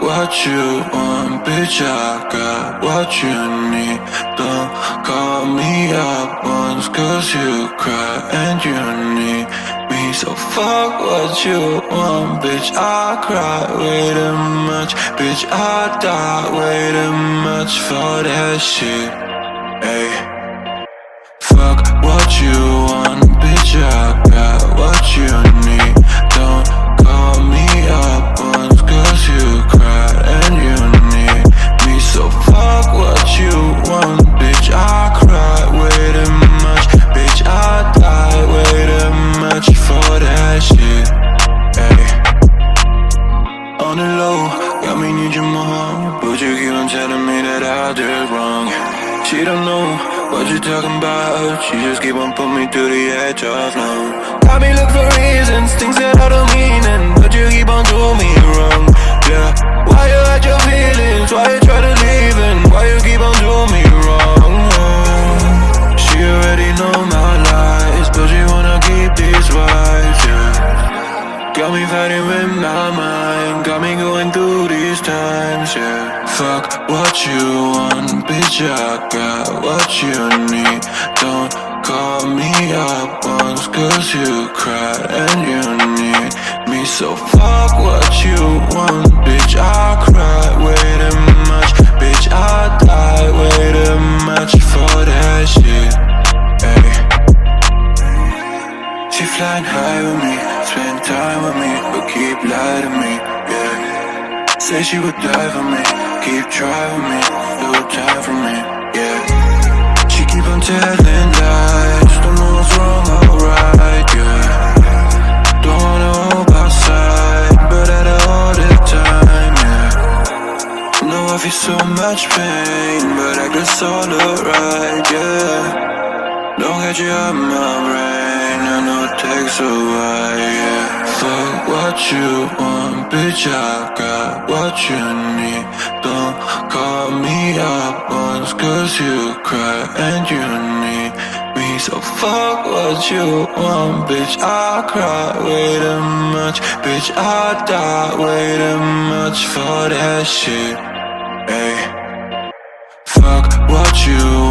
what you want, bitch. I got what you need. Don't call me up once, cause you cry and you need me. So fuck what you want, bitch. I cry way too much, bitch. I die way too much for that shit. Ayy. Fuck what you She don't know what you're talking about. She just keep on putting me to the edge of no. Got me look for reasons, things that I don't mean, and but you keep on doing me wrong. Yeah, why you hide your feelings? Why you try to leave? And why you keep on doing me wrong? She already know my lies, but she wanna keep these vibes. Yeah. Got me fighting with my mind, got me going times, yeah. Fuck what you want, bitch, I got what you need. Don't call me up once, cause you cried and you need me. So fuck what you want, bitch, I cry way too much, bitch, I die way too much for that shit, ayy. She flying high with me, spend time with me, but keep lying to me, Say she would die for me, keep trying me, do time for me, yeah. She keep on telling lies, don't know what's wrong or right, yeah. Don't wanna hope outside, but at all the time, yeah. Know I feel so much pain, but I guess all alright, yeah. Don't get you out my brain, I know it takes a while. Fuck what you want, bitch, I got what you need. Don't call me up once, cause you cry and you need me. So fuck what you want, bitch, I cry way too much. Bitch, I die way too much for that shit, ayy. Fuck what you want,